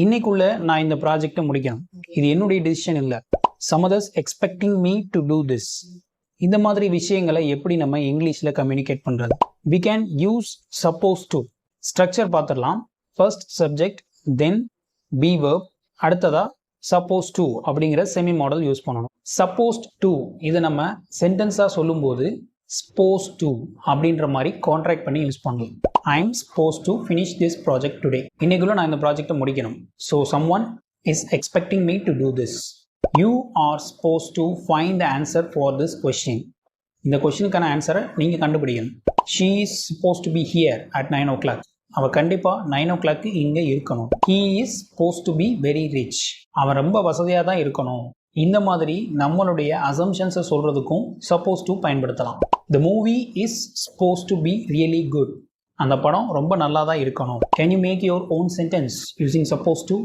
இன்னைக்குள்ள நான் இந்த ப்ராஜெக்டை முடிக்கணும். இது என்னுடைய டிசிஷன் இல்லை. Some others expecting me to do this இந்த மாதிரி விஷயங்களை எப்படி நம்ம இங்கிலீஷில் கம்யூனிகேட் பண்ணுறது we can use suppose to structure பார்த்துடலாம். First subject then be verb. அடுத்ததா சப்போஸ் டு அப்படிங்கிற செமி மாடல் யூஸ் பண்ணணும். சப்போஸ்ட் டு இது நம்ம சென்டென்ஸாக சொல்லும்போது ஸ்போஸ் டு அப்படின்ற மாதிரி கான்ட்ராக்ட் பண்ணி யூஸ் பண்ணலாம். I am suppose to finish this project today இன்னைக்குள்ள நான் இந்த ப்ராஜெக்ட்டை முடிக்கணும். So some one is expecting me to do this you are suppose to find the answer for this question இந்த கொஷினுக்கான ஆன்சரை நீங்கள் கண்டுபிடிக்கணும். She is suppose to be here at nine o'clock அவர் கண்டிப்பாக நைன் ஓ கிளாக்கு இங்கே இருக்கணும். He is suppose to be very rich அவன் ரொம்ப வசதியாக தான் இருக்கணும். இந்த மாதிரி நம்மளுடைய அசம்ஷன்ஸை சொல்கிறதுக்கும் சப்போஸ் டு பயன்படுத்தலாம். The movie is suppose to be really good அந்த படம் ரொம்ப நல்லா தான் இருக்கணும். Can you make your own sentence using suppose to